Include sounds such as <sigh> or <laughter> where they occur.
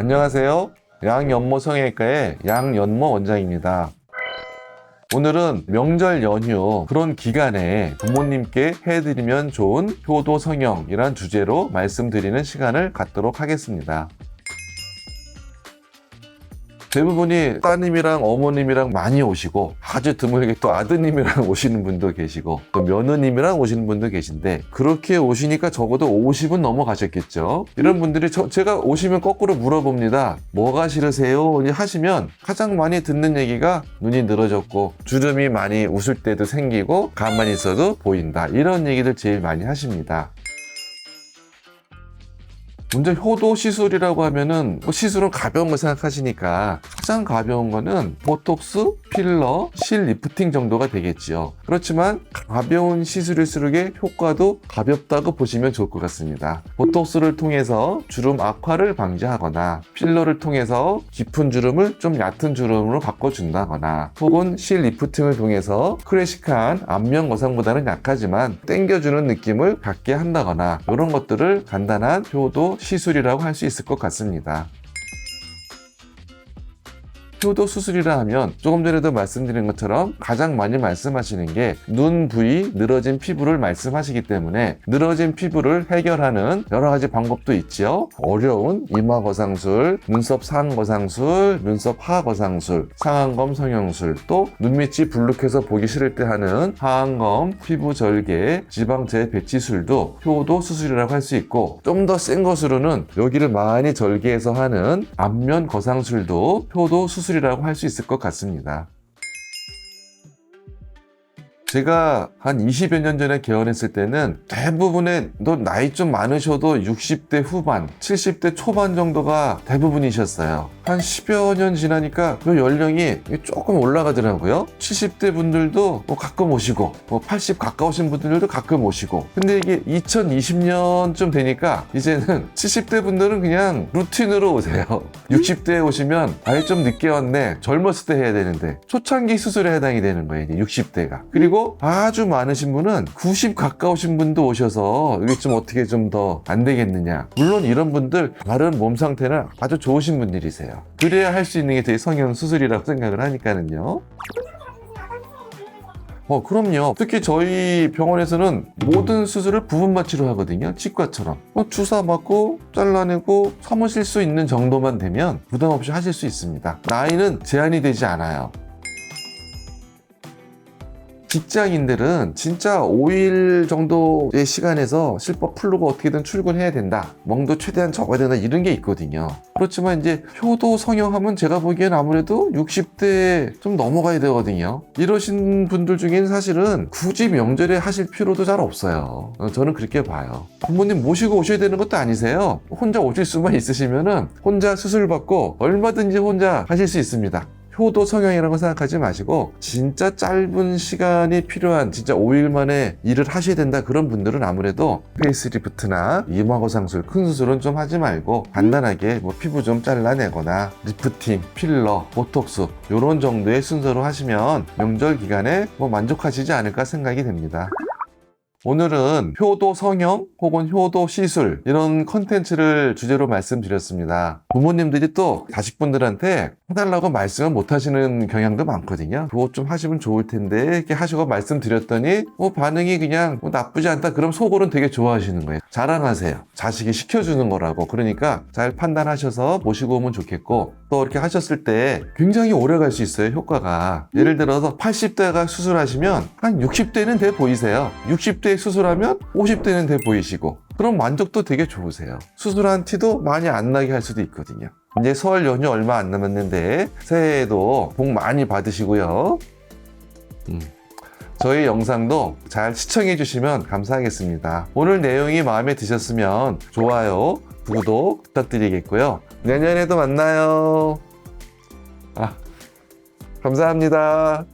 안녕하세요. 양연모 성형외과의 양연모 원장입니다. 오늘은 명절 연휴 그런 기간에 부모님께 해드리면 좋은 효도 성형이란 주제로 말씀드리는 시간을 갖도록 하겠습니다. 대부분이 따님이랑 어머님이랑 많이 오시고 아주 드물게 또 아드님이랑 <laughs> 오시는 분도 계시고 또 며느님이랑 오시는 분도 계신데 그렇게 오시니까 적어도 50은 넘어가셨겠죠. 이런 분들이 저, 제가 오시면 거꾸로 물어봅니다. 뭐가 싫으세요? 하시면 가장 많이 듣는 얘기가 눈이 늘어졌고 주름이 많이 웃을 때도 생기고 가만히 있어도 보인다. 이런 얘기들 제일 많이 하십니다. 먼저 효도 시술이라고 하면은 뭐 시술은 가벼운 거 생각하시니까 가장 가벼운 거는 보톡스, 필러, 실 리프팅 정도가 되겠지요. 그렇지만 가벼운 시술일수록의 효과도 가볍다고 보시면 좋을 것 같습니다. 보톡스를 통해서 주름 악화를 방지하거나 필러를 통해서 깊은 주름을 좀 얕은 주름으로 바꿔준다거나 혹은 실 리프팅을 통해서 클래식한 안면 거상보다는 약하지만 땡겨주는 느낌을 갖게 한다거나 이런 것들을 간단한 효도 시술이라고 할 수 있을 것 같습니다. 효도 수술이라 하면 조금 전에도 말씀드린 것처럼 가장 많이 말씀하시는 게 눈 부위 늘어진 피부를 말씀하시기 때문에 늘어진 피부를 해결하는 여러 가지 방법도 있지요. 어려운 이마 거상술, 눈썹 상 거상술, 눈썹 하 거상술, 상안검 성형술, 또 눈밑이 불룩해서 보기 싫을 때 하는 하안검, 피부 절개, 지방 재배치술도 효도 수술이라고 할 수 있고 좀 더 센 것으로는 여기를 많이 절개해서 하는 안면 거상술도 효도 수술 수술이라고 할 수 있을 것 같습니다. 제가 한 20여 년 전에 개원했을 때는 대부분의 너 나이 좀 많으셔도 60대 후반, 70대 초반 정도가 대부분이셨어요. 한 10여 년 지나니까 그 연령이 조금 올라가더라고요. 70대 분들도 뭐 가끔 오시고, 뭐 80 가까우신 분들도 가끔 오시고. 근데 이게 2020년쯤 되니까 이제는 70대 분들은 그냥 루틴으로 오세요. 60대에 오시면 아예 좀 늦게 왔네. 젊었을 때 해야 되는데 초창기 수술에 해당이 되는 거예요. 이제 60대가. 그리고 아주 많으신 분은 90 가까우신 분도 오셔서 이게 좀 어떻게 좀 더 안 되겠느냐. 물론 이런 분들 다른 몸 상태는 아주 좋으신 분들이세요. 그래야 할 수 있는 게제 성형 수술이라고 생각을 하니까는요. 어, 그럼요. 특히 저희 병원에서는 모든 수술을 부분만 치료하거든요. 치과처럼. 뭐 주사 맞고 잘라내고 사무실 수 있는 정도만 되면 부담 없이 하실 수 있습니다. 나이는 제한이 되지 않아요. 직장인들은 진짜 5일 정도의 시간에서 실밥 풀르고 어떻게든 출근해야 된다. 멍도 최대한 적어야 된다. 이런 게 있거든요. 그렇지만 이제 효도 성형하면 제가 보기엔 아무래도 60대 좀 넘어가야 되거든요. 이러신 분들 중에는 사실은 굳이 명절에 하실 필요도 잘 없어요. 어, 저는 그렇게 봐요. 부모님 모시고 오셔야 되는 것도 아니세요. 혼자 오실 수만 있으시면은 혼자 수술 받고 얼마든지 혼자 하실 수 있습니다. 효도 성형이라고 생각하지 마시고 진짜 짧은 시간이 필요한 진짜 5일 만에 일을 하셔야 된다 그런 분들은 아무래도 페이스리프트나 이마거상술 큰 수술은 좀 하지 말고 간단하게 뭐 피부 좀 잘라내거나 리프팅, 필러, 보톡스 이런 정도의 순서로 하시면 명절 기간에 뭐 만족하시지 않을까 생각이 됩니다. 오늘은 효도 성형 혹은 효도 시술 이런 컨텐츠를 주제로 말씀드렸습니다. 부모님들이 또 자식분들한테 해달라고 말씀을 못 하시는 경향도 많거든요. 그거 좀 하시면 좋을 텐데 이렇게 하시고 말씀드렸더니 뭐 반응이 그냥 뭐 나쁘지 않다 그럼 속으로는 되게 좋아하시는 거예요. 자랑하세요. 자식이 시켜주는 거라고. 그러니까 잘 판단하셔서 모시고 오면 좋겠고 또 이렇게 하셨을 때 굉장히 오래 갈 수 있어요. 효과가. 예를 들어서 80대가 수술하시면 한 60대는 돼 보이세요. 60대 50대 수술하면 50대는 돼 보이시고 그럼 만족도 되게 좋으세요. 수술한 티도 많이 안 나게 할 수도 있거든요. 이제 설 연휴 얼마 안 남았는데 새해에도 복 많이 받으시고요. 음. 저희 영상도 잘 시청해 주시면 감사하겠습니다. 오늘 내용이 마음에 드셨으면 좋아요, 구독 부탁드리겠고요. 내년에도 만나요. 아, 감사합니다.